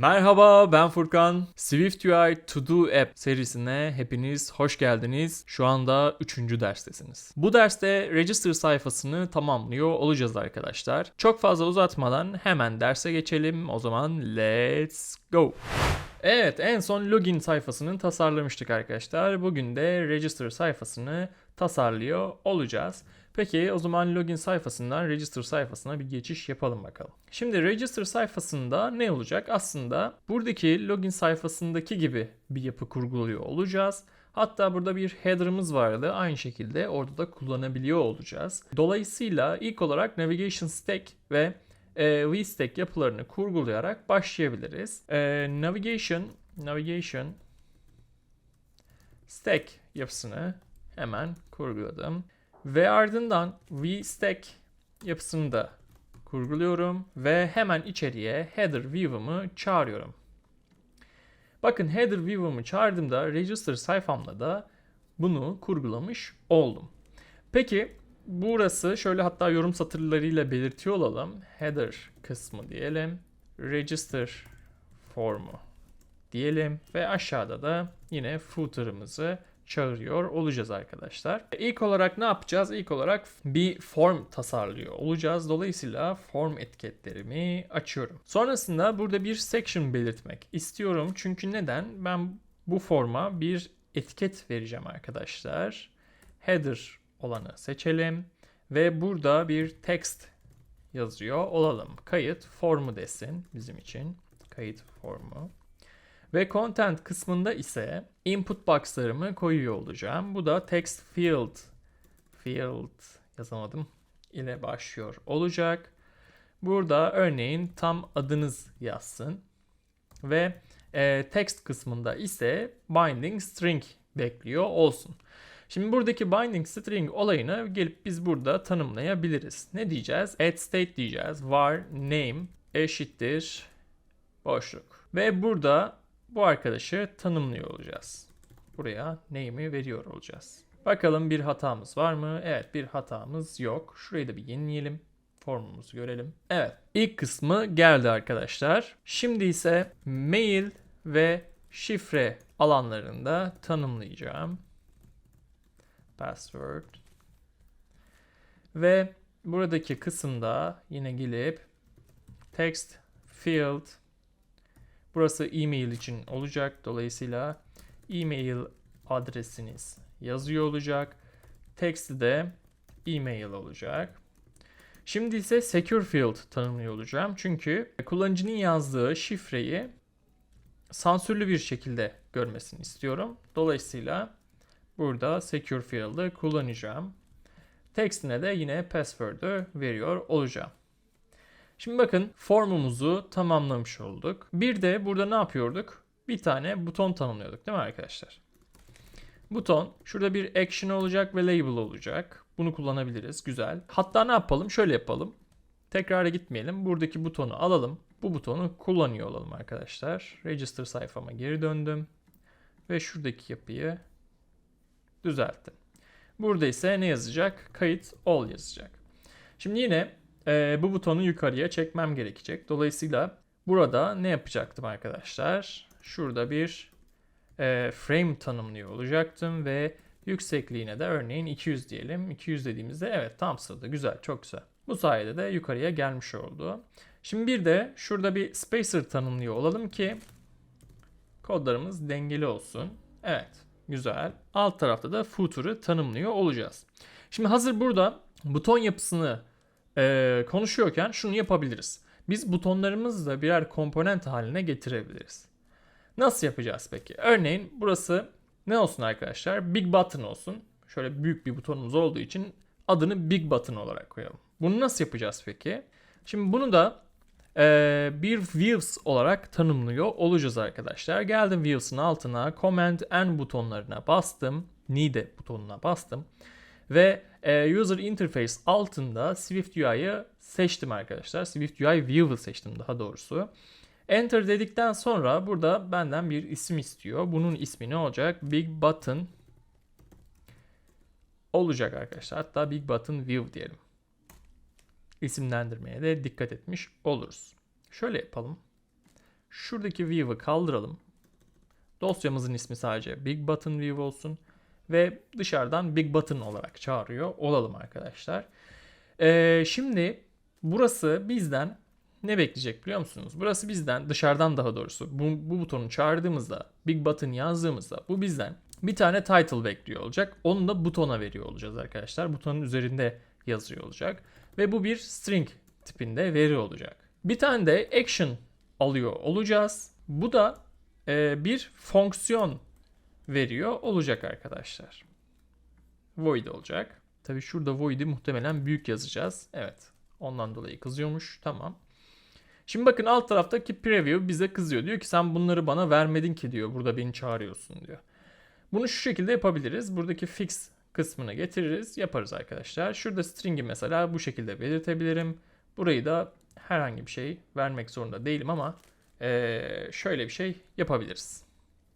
Merhaba ben Furkan. SwiftUI To Do App serisine hepiniz hoş geldiniz. Şu anda 3. derstesiniz. Bu derste Register sayfasını tamamlıyor olacağız arkadaşlar. Çok fazla uzatmadan hemen derse geçelim. O zaman let's go. Evet en son login sayfasını tasarlamıştık arkadaşlar. Bugün de register sayfasını tasarlıyor olacağız. Peki o zaman login sayfasından register sayfasına bir geçiş yapalım bakalım. Şimdi register sayfasında ne olacak? Aslında buradaki login sayfasındaki gibi bir yapı kurguluyor olacağız. Hatta burada bir header'ımız vardı. Aynı şekilde orada da kullanabiliyor olacağız. Dolayısıyla ilk olarak navigation stack ve e, VStack yapılarını kurgulayarak başlayabiliriz. E, navigation navigation stack yapısını hemen kurguladım. Ve ardından VStack yapısını da kurguluyorum ve hemen içeriye header view'ımı çağırıyorum. Bakın header view'ımı çağırdığımda register sayfamda da bunu kurgulamış oldum. Peki burası şöyle hatta yorum satırlarıyla belirtiyor olalım. Header kısmı diyelim. Register formu diyelim ve aşağıda da yine footer'ımızı çağırıyor olacağız arkadaşlar. İlk olarak ne yapacağız? İlk olarak bir form tasarlıyor olacağız. Dolayısıyla form etiketlerimi açıyorum. Sonrasında burada bir section belirtmek istiyorum. Çünkü neden? Ben bu forma bir etiket vereceğim arkadaşlar. Header olanı seçelim ve burada bir text yazıyor olalım. Kayıt formu desin bizim için. Kayıt formu. Ve content kısmında ise input box'larımı koyuyor olacağım. Bu da text field field yazamadım ile başlıyor olacak. Burada örneğin tam adınız yazsın. Ve e, text kısmında ise binding string bekliyor olsun. Şimdi buradaki binding string olayını gelip biz burada tanımlayabiliriz. Ne diyeceğiz? Add state diyeceğiz. var name eşittir boşluk. Ve burada bu arkadaşı tanımlıyor olacağız. Buraya name'i veriyor olacağız. Bakalım bir hatamız var mı? Evet bir hatamız yok. Şurayı da bir yenileyelim. Formumuzu görelim. Evet ilk kısmı geldi arkadaşlar. Şimdi ise mail ve şifre alanlarında tanımlayacağım. Password. Ve buradaki kısımda yine gelip text field Burası e-mail için olacak. Dolayısıyla e-mail adresiniz yazıyor olacak. Text de e-mail olacak. Şimdi ise secure field tanımlıyor olacağım. Çünkü kullanıcının yazdığı şifreyi sansürlü bir şekilde görmesini istiyorum. Dolayısıyla burada secure field'ı kullanacağım. Textine de yine password'ü veriyor olacağım. Şimdi bakın formumuzu tamamlamış olduk. Bir de burada ne yapıyorduk? Bir tane buton tanımlıyorduk değil mi arkadaşlar? Buton şurada bir action olacak ve label olacak. Bunu kullanabiliriz. Güzel. Hatta ne yapalım? Şöyle yapalım. Tekrara gitmeyelim. Buradaki butonu alalım. Bu butonu kullanıyor olalım arkadaşlar. Register sayfama geri döndüm. Ve şuradaki yapıyı düzelttim. Burada ise ne yazacak? Kayıt all yazacak. Şimdi yine e, bu butonu yukarıya çekmem gerekecek. Dolayısıyla burada ne yapacaktım arkadaşlar? Şurada bir e, frame tanımlıyor olacaktım ve yüksekliğine de örneğin 200 diyelim. 200 dediğimizde evet tam sırada güzel çok güzel. Bu sayede de yukarıya gelmiş oldu. Şimdi bir de şurada bir spacer tanımlıyor olalım ki kodlarımız dengeli olsun. Evet güzel. Alt tarafta da footer'ı tanımlıyor olacağız. Şimdi hazır burada buton yapısını e, konuşuyorken şunu yapabiliriz. Biz butonlarımızı da birer komponent haline getirebiliriz. Nasıl yapacağız peki? Örneğin burası ne olsun arkadaşlar? Big Button olsun. Şöyle büyük bir butonumuz olduğu için adını Big Button olarak koyalım. Bunu nasıl yapacağız peki? Şimdi bunu da e, bir views olarak tanımlıyor olacağız arkadaşlar. Geldim views'ın altına Command N butonlarına bastım. Nide butonuna bastım. Ve e, User Interface altında Swift UI'yı seçtim arkadaşlar. Swift UI View'ı seçtim daha doğrusu. Enter dedikten sonra burada benden bir isim istiyor. Bunun ismi ne olacak? Big Button olacak arkadaşlar. Hatta Big Button View diyelim. İsimlendirmeye de dikkat etmiş oluruz. Şöyle yapalım. Şuradaki view'ı kaldıralım. Dosyamızın ismi sadece Big Button View olsun. Ve dışarıdan Big Button olarak çağırıyor olalım arkadaşlar. Ee, şimdi burası bizden ne bekleyecek biliyor musunuz? Burası bizden dışarıdan daha doğrusu bu, bu butonu çağırdığımızda Big Button yazdığımızda bu bizden bir tane title bekliyor olacak. Onu da butona veriyor olacağız arkadaşlar. Butonun üzerinde yazıyor olacak. Ve bu bir string tipinde veri olacak. Bir tane de action alıyor olacağız. Bu da e, bir fonksiyon veriyor olacak arkadaşlar. Void olacak. Tabi şurada void'i muhtemelen büyük yazacağız. Evet. Ondan dolayı kızıyormuş. Tamam. Şimdi bakın alt taraftaki preview bize kızıyor. Diyor ki sen bunları bana vermedin ki diyor. Burada beni çağırıyorsun diyor. Bunu şu şekilde yapabiliriz. Buradaki fix kısmına getiririz. Yaparız arkadaşlar. Şurada string'i mesela bu şekilde belirtebilirim. Burayı da herhangi bir şey vermek zorunda değilim ama şöyle bir şey yapabiliriz.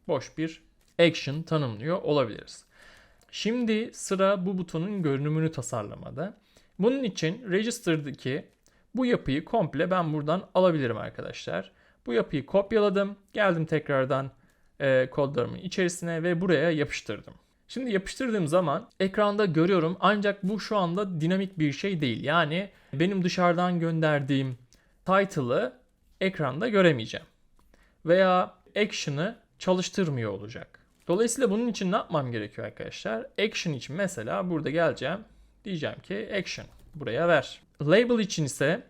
Boş bir action tanımlıyor olabiliriz. Şimdi sıra bu butonun görünümünü tasarlamada. Bunun için register'daki bu yapıyı komple ben buradan alabilirim arkadaşlar. Bu yapıyı kopyaladım. Geldim tekrardan e, kodlarımın içerisine ve buraya yapıştırdım. Şimdi yapıştırdığım zaman ekranda görüyorum ancak bu şu anda dinamik bir şey değil. Yani benim dışarıdan gönderdiğim title'ı ekranda göremeyeceğim. Veya action'ı çalıştırmıyor olacak. Dolayısıyla bunun için ne yapmam gerekiyor arkadaşlar? Action için mesela burada geleceğim. Diyeceğim ki action buraya ver. Label için ise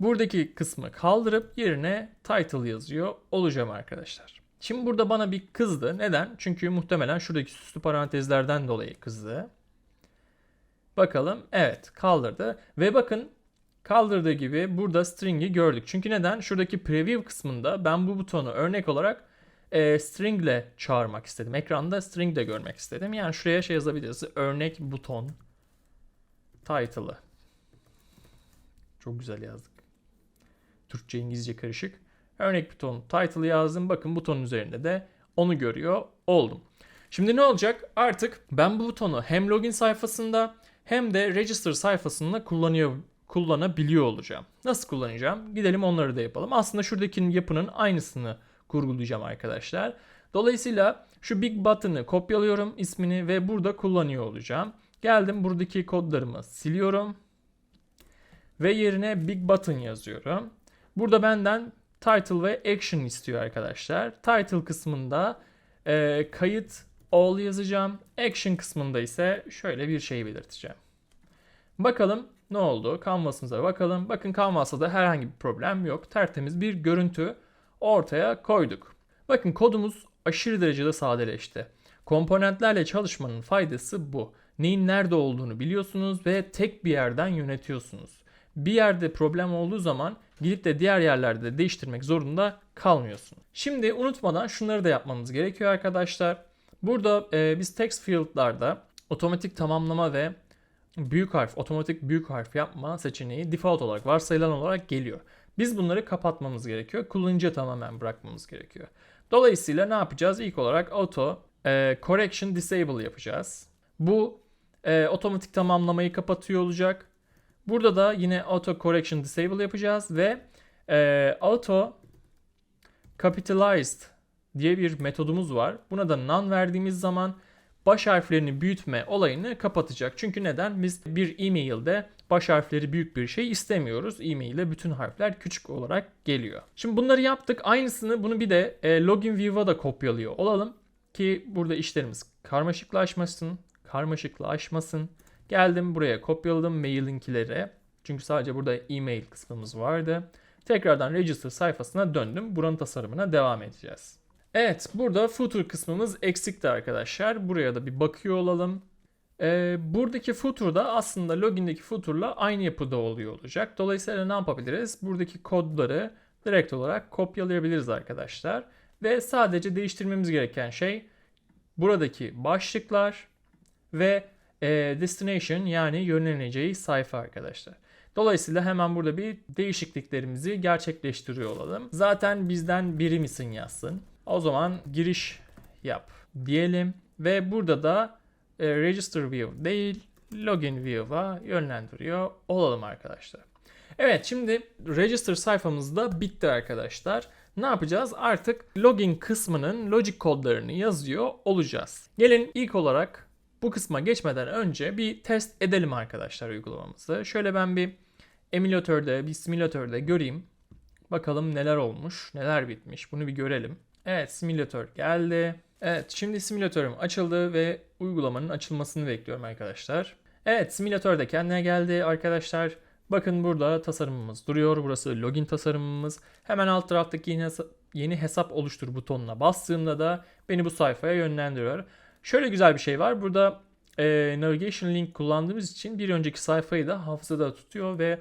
buradaki kısmı kaldırıp yerine title yazıyor olacağım arkadaşlar. Şimdi burada bana bir kızdı. Neden? Çünkü muhtemelen şuradaki süslü parantezlerden dolayı kızdı. Bakalım. Evet kaldırdı. Ve bakın kaldırdığı gibi burada string'i gördük. Çünkü neden? Şuradaki preview kısmında ben bu butonu örnek olarak e, string ile çağırmak istedim. Ekranda string de görmek istedim. Yani şuraya şey yazabiliriz. Örnek buton title'ı. Çok güzel yazdık. Türkçe İngilizce karışık. Örnek buton title yazdım. Bakın butonun üzerinde de onu görüyor oldum. Şimdi ne olacak? Artık ben bu butonu hem login sayfasında hem de register sayfasında kullanıyor kullanabiliyor olacağım. Nasıl kullanacağım? Gidelim onları da yapalım. Aslında şuradaki yapının aynısını kurgulayacağım arkadaşlar. Dolayısıyla şu big button'ı kopyalıyorum ismini ve burada kullanıyor olacağım. Geldim buradaki kodlarımı siliyorum. Ve yerine big button yazıyorum. Burada benden title ve action istiyor arkadaşlar. Title kısmında e, kayıt all yazacağım. Action kısmında ise şöyle bir şey belirteceğim. Bakalım ne oldu? Canvas'ımıza bakalım. Bakın Canvas'ta da herhangi bir problem yok. Tertemiz bir görüntü ortaya koyduk. Bakın kodumuz aşırı derecede sadeleşti. Komponentlerle çalışmanın faydası bu. Neyin nerede olduğunu biliyorsunuz ve tek bir yerden yönetiyorsunuz. Bir yerde problem olduğu zaman gidip de diğer yerlerde değiştirmek zorunda kalmıyorsun. Şimdi unutmadan şunları da yapmamız gerekiyor arkadaşlar. Burada e, biz text field'larda otomatik tamamlama ve büyük harf, otomatik büyük harf yapma seçeneği default olarak varsayılan olarak geliyor. Biz bunları kapatmamız gerekiyor. Kullanıcıya tamamen bırakmamız gerekiyor. Dolayısıyla ne yapacağız? İlk olarak auto e, correction disable yapacağız. Bu e, otomatik tamamlamayı kapatıyor olacak. Burada da yine auto correction disable yapacağız ve e, auto capitalized diye bir metodumuz var. Buna da none verdiğimiz zaman baş harflerini büyütme olayını kapatacak. Çünkü neden? Biz bir e-mailde baş harfleri büyük bir şey istemiyoruz. E-mail'de bütün harfler küçük olarak geliyor. Şimdi bunları yaptık. Aynısını bunu bir de e, login view'a da kopyalıyor olalım ki burada işlerimiz karmaşıklaşmasın, karmaşıklaşmasın. Geldim buraya kopyaladım mail linkleri. Çünkü sadece burada e-mail kısmımız vardı. Tekrardan register sayfasına döndüm. Buranın tasarımına devam edeceğiz. Evet burada footer kısmımız eksikti arkadaşlar. Buraya da bir bakıyor olalım. Ee, buradaki footer da aslında logindeki footer'la aynı yapıda oluyor olacak. Dolayısıyla ne yapabiliriz? Buradaki kodları direkt olarak kopyalayabiliriz arkadaşlar. Ve sadece değiştirmemiz gereken şey buradaki başlıklar ve e, destination yani yönleneceği sayfa arkadaşlar. Dolayısıyla hemen burada bir değişikliklerimizi gerçekleştiriyor olalım. Zaten bizden biri misin yazsın. O zaman giriş yap diyelim ve burada da e, register view değil login view'a yönlendiriyor olalım arkadaşlar. Evet şimdi register sayfamız da bitti arkadaşlar. Ne yapacağız? Artık login kısmının logic kodlarını yazıyor olacağız. Gelin ilk olarak bu kısma geçmeden önce bir test edelim arkadaşlar uygulamamızı. Şöyle ben bir emülatörde, bir simülatörde göreyim. Bakalım neler olmuş, neler bitmiş. Bunu bir görelim. Evet simülatör geldi. Evet şimdi simülatörüm açıldı ve uygulamanın açılmasını bekliyorum arkadaşlar. Evet simülatör de kendine geldi arkadaşlar. Bakın burada tasarımımız duruyor. Burası login tasarımımız. Hemen alt taraftaki yeni hesap, yeni hesap oluştur butonuna bastığımda da beni bu sayfaya yönlendiriyor. Şöyle güzel bir şey var. Burada e, navigation link kullandığımız için bir önceki sayfayı da hafızada tutuyor ve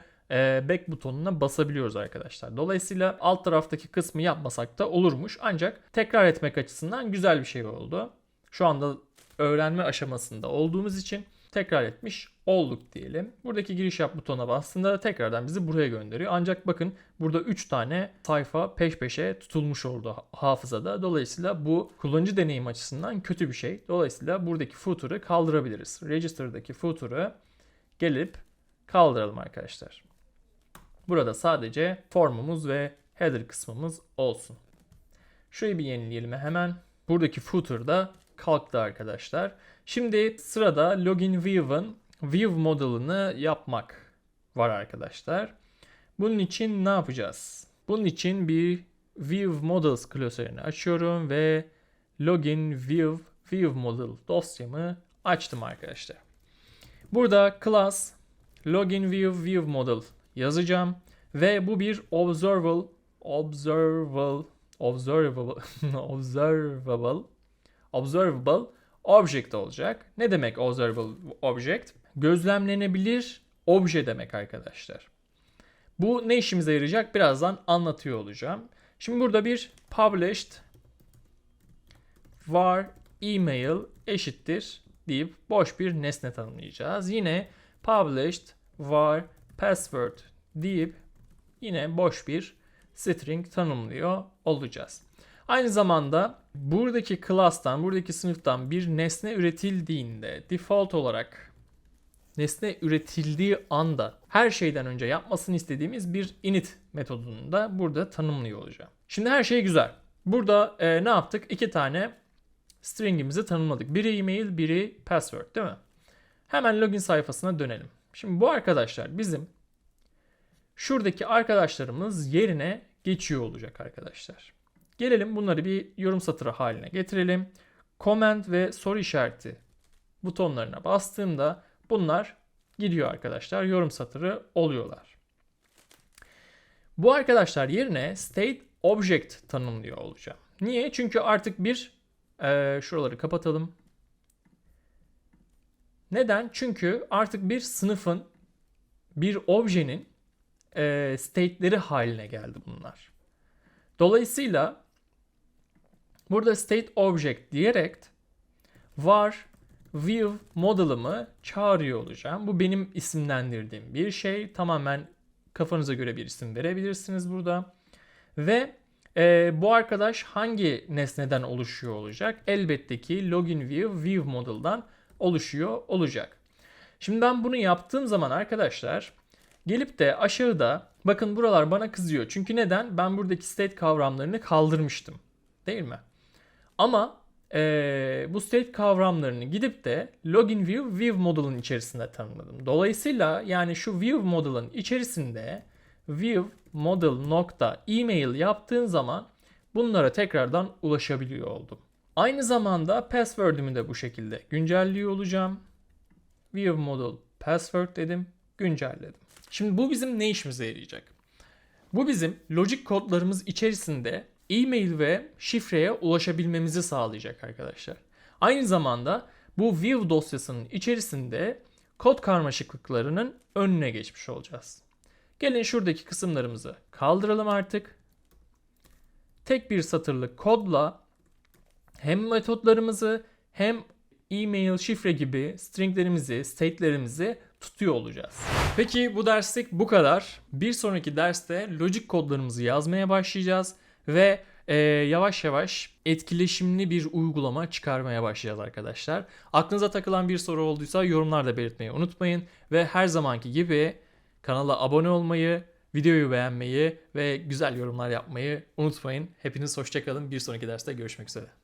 back butonuna basabiliyoruz arkadaşlar. Dolayısıyla alt taraftaki kısmı yapmasak da olurmuş. Ancak tekrar etmek açısından güzel bir şey oldu. Şu anda öğrenme aşamasında olduğumuz için tekrar etmiş olduk diyelim. Buradaki giriş yap butonuna bastığında da tekrardan bizi buraya gönderiyor. Ancak bakın burada 3 tane sayfa peş peşe tutulmuş oldu hafızada. Dolayısıyla bu kullanıcı deneyim açısından kötü bir şey. Dolayısıyla buradaki footer'ı kaldırabiliriz. Register'daki footer'ı gelip kaldıralım arkadaşlar. Burada sadece formumuz ve header kısmımız olsun. Şurayı bir yenileyelim hemen. Buradaki footer da kalktı arkadaşlar. Şimdi sırada login view'ın view model'ını yapmak var arkadaşlar. Bunun için ne yapacağız? Bunun için bir view models klasörünü açıyorum ve login view view model dosyamı açtım arkadaşlar. Burada class login view view model yazacağım ve bu bir observable observable observable observable observable object olacak. Ne demek observable object? Gözlemlenebilir obje demek arkadaşlar. Bu ne işimize yarayacak? Birazdan anlatıyor olacağım. Şimdi burada bir published var email eşittir deyip boş bir nesne tanımlayacağız. Yine published var password deyip yine boş bir string tanımlıyor olacağız. Aynı zamanda buradaki class'tan, buradaki sınıftan bir nesne üretildiğinde default olarak nesne üretildiği anda her şeyden önce yapmasını istediğimiz bir init metodunu da burada tanımlıyor olacağım. Şimdi her şey güzel. Burada e, ne yaptık? İki tane stringimizi tanımladık. Biri email, biri password değil mi? Hemen login sayfasına dönelim. Şimdi bu arkadaşlar bizim şuradaki arkadaşlarımız yerine geçiyor olacak arkadaşlar. Gelelim bunları bir yorum satırı haline getirelim. Comment ve soru işareti butonlarına bastığımda bunlar gidiyor arkadaşlar. Yorum satırı oluyorlar. Bu arkadaşlar yerine state object tanımlıyor olacağım. Niye? Çünkü artık bir e, şuraları kapatalım. Neden? Çünkü artık bir sınıfın bir objenin e, state'leri haline geldi bunlar. Dolayısıyla burada state object diyerek var view model'ımı çağırıyor olacağım. Bu benim isimlendirdiğim bir şey. Tamamen kafanıza göre bir isim verebilirsiniz burada. Ve e, bu arkadaş hangi nesneden oluşuyor olacak? Elbette ki login view view model'dan oluşuyor olacak. Şimdi ben bunu yaptığım zaman arkadaşlar gelip de aşağıda bakın buralar bana kızıyor. Çünkü neden? Ben buradaki state kavramlarını kaldırmıştım. Değil mi? Ama e, bu state kavramlarını gidip de login view view model'ın içerisinde tanımladım. Dolayısıyla yani şu view model'ın içerisinde view model nokta email yaptığın zaman bunlara tekrardan ulaşabiliyor oldum. Aynı zamanda password'ümü de bu şekilde güncelliyor olacağım. View model password dedim, güncelledim. Şimdi bu bizim ne işimize yarayacak? Bu bizim logic kodlarımız içerisinde e-mail ve şifreye ulaşabilmemizi sağlayacak arkadaşlar. Aynı zamanda bu view dosyasının içerisinde kod karmaşıklıklarının önüne geçmiş olacağız. Gelin şuradaki kısımlarımızı kaldıralım artık. Tek bir satırlık kodla hem metotlarımızı hem e-mail, şifre gibi stringlerimizi, state'lerimizi tutuyor olacağız. Peki bu derslik bu kadar. Bir sonraki derste logic kodlarımızı yazmaya başlayacağız ve e, yavaş yavaş etkileşimli bir uygulama çıkarmaya başlayacağız arkadaşlar. Aklınıza takılan bir soru olduysa yorumlarda belirtmeyi unutmayın ve her zamanki gibi Kanala abone olmayı, videoyu beğenmeyi ve güzel yorumlar yapmayı unutmayın. Hepiniz hoşçakalın. Bir sonraki derste görüşmek üzere.